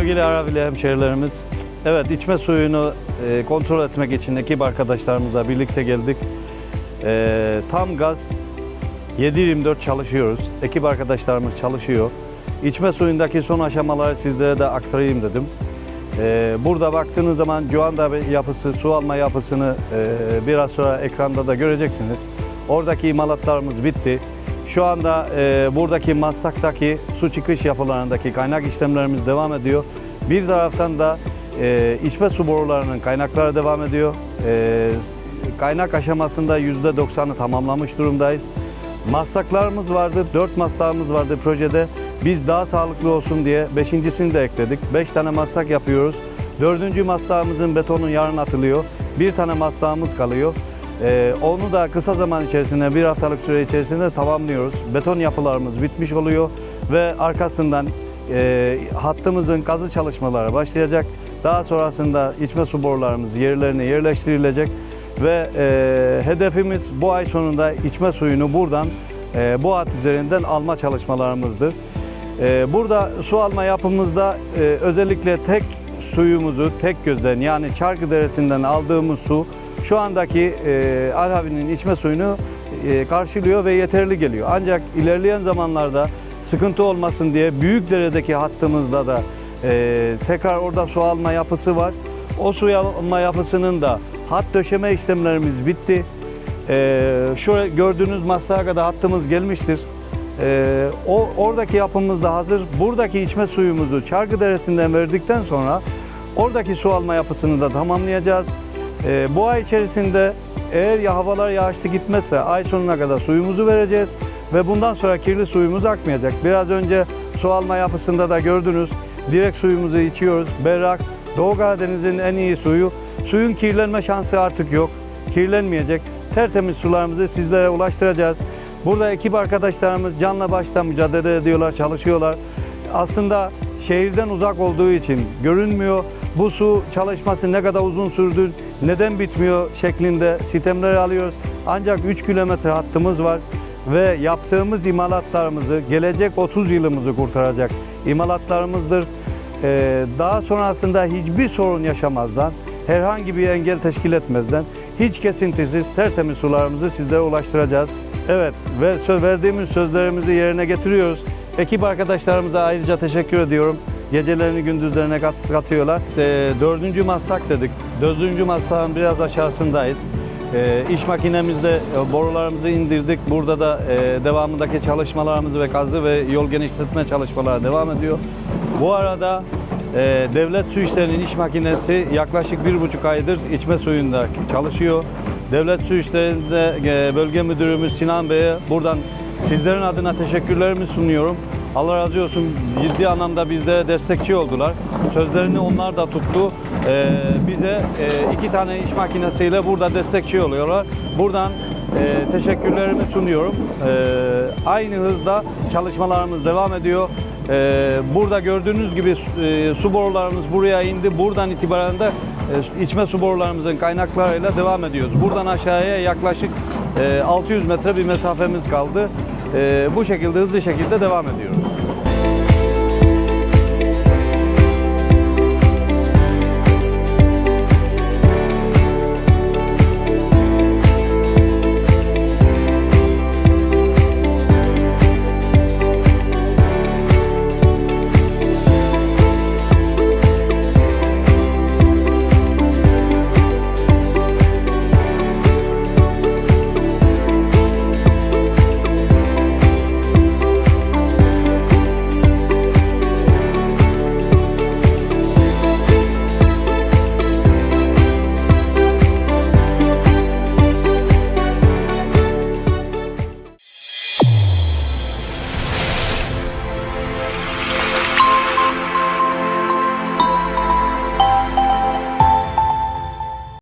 Sevgili Aravili hemşehrilerimiz, evet içme suyunu e, kontrol etmek için ekip arkadaşlarımızla birlikte geldik. E, tam gaz 7-24 çalışıyoruz. Ekip arkadaşlarımız çalışıyor. İçme suyundaki son aşamaları sizlere de aktarayım dedim. E, burada baktığınız zaman Cuanda yapısı, su alma yapısını e, biraz sonra ekranda da göreceksiniz. Oradaki imalatlarımız bitti. Şu anda e, buradaki Maslak'taki su çıkış yapılarındaki kaynak işlemlerimiz devam ediyor. Bir taraftan da e, içme su borularının kaynakları devam ediyor. E, kaynak aşamasında %90'ı tamamlamış durumdayız. Maslaklarımız vardı, 4 maslağımız vardı projede. Biz daha sağlıklı olsun diye beşincisini de ekledik. 5 tane maslak yapıyoruz. Dördüncü maslağımızın betonu yarın atılıyor. Bir tane maslağımız kalıyor. Ee, onu da kısa zaman içerisinde, bir haftalık süre içerisinde tamamlıyoruz. Beton yapılarımız bitmiş oluyor ve arkasından e, hattımızın kazı çalışmaları başlayacak. Daha sonrasında içme su borularımız yerlerine yerleştirilecek ve e, hedefimiz bu ay sonunda içme suyunu buradan e, bu hat üzerinden alma çalışmalarımızdır. E, burada su alma yapımızda e, özellikle tek suyumuzu tek gözden yani Çarkı Deresi'nden aldığımız su şu andaki e, Arhavi'nin içme suyunu e, karşılıyor ve yeterli geliyor. Ancak ilerleyen zamanlarda sıkıntı olmasın diye Büyükdere'deki hattımızda da e, tekrar orada su alma yapısı var. O su alma yapısının da hat döşeme işlemlerimiz bitti. E, şuraya gördüğünüz maslağa kadar hattımız gelmiştir. Ee, o oradaki yapımız da hazır. Buradaki içme suyumuzu Çarkı Deresi'nden verdikten sonra oradaki su alma yapısını da tamamlayacağız. Ee, bu ay içerisinde eğer ya havalar yağışlı gitmezse ay sonuna kadar suyumuzu vereceğiz ve bundan sonra kirli suyumuz akmayacak. Biraz önce su alma yapısında da gördünüz. Direkt suyumuzu içiyoruz. Berrak, Doğu Karadeniz'in en iyi suyu. Suyun kirlenme şansı artık yok. Kirlenmeyecek. Tertemiz sularımızı sizlere ulaştıracağız. Burada ekip arkadaşlarımız canla başla mücadele ediyorlar, çalışıyorlar. Aslında şehirden uzak olduğu için görünmüyor. Bu su çalışması ne kadar uzun sürdü, neden bitmiyor şeklinde sistemleri alıyoruz. Ancak 3 kilometre hattımız var ve yaptığımız imalatlarımızı gelecek 30 yılımızı kurtaracak imalatlarımızdır. Ee, daha sonrasında hiçbir sorun yaşamazdan, herhangi bir engel teşkil etmezden hiç kesintisiz tertemiz sularımızı sizlere ulaştıracağız. Evet ve söz verdiğimiz sözlerimizi yerine getiriyoruz. Ekip arkadaşlarımıza ayrıca teşekkür ediyorum. Gecelerini gündüzlerine kat, katıyorlar. E, dördüncü maslak dedik. Dördüncü maslağın biraz aşağısındayız. E, iş makinemizde e, borularımızı indirdik. Burada da e, devamındaki çalışmalarımız ve kazı ve yol genişletme çalışmaları devam ediyor. Bu arada e, Devlet Su İşleri'nin iş makinesi yaklaşık bir buçuk aydır içme suyunda çalışıyor. Devlet Su İşleri'nde e, bölge müdürümüz Sinan Bey'e buradan sizlerin adına teşekkürlerimi sunuyorum. Allah razı olsun ciddi anlamda bizlere destekçi oldular. Sözlerini onlar da tuttu. E, bize e, iki tane iş makinesiyle burada destekçi oluyorlar. Buradan e, teşekkürlerimi sunuyorum. E, aynı hızda çalışmalarımız devam ediyor. Ee, burada gördüğünüz gibi e, su borularımız buraya indi. Buradan itibaren de e, içme su borularımızın kaynaklarıyla devam ediyoruz. Buradan aşağıya yaklaşık e, 600 metre bir mesafemiz kaldı. E, bu şekilde hızlı şekilde devam ediyoruz.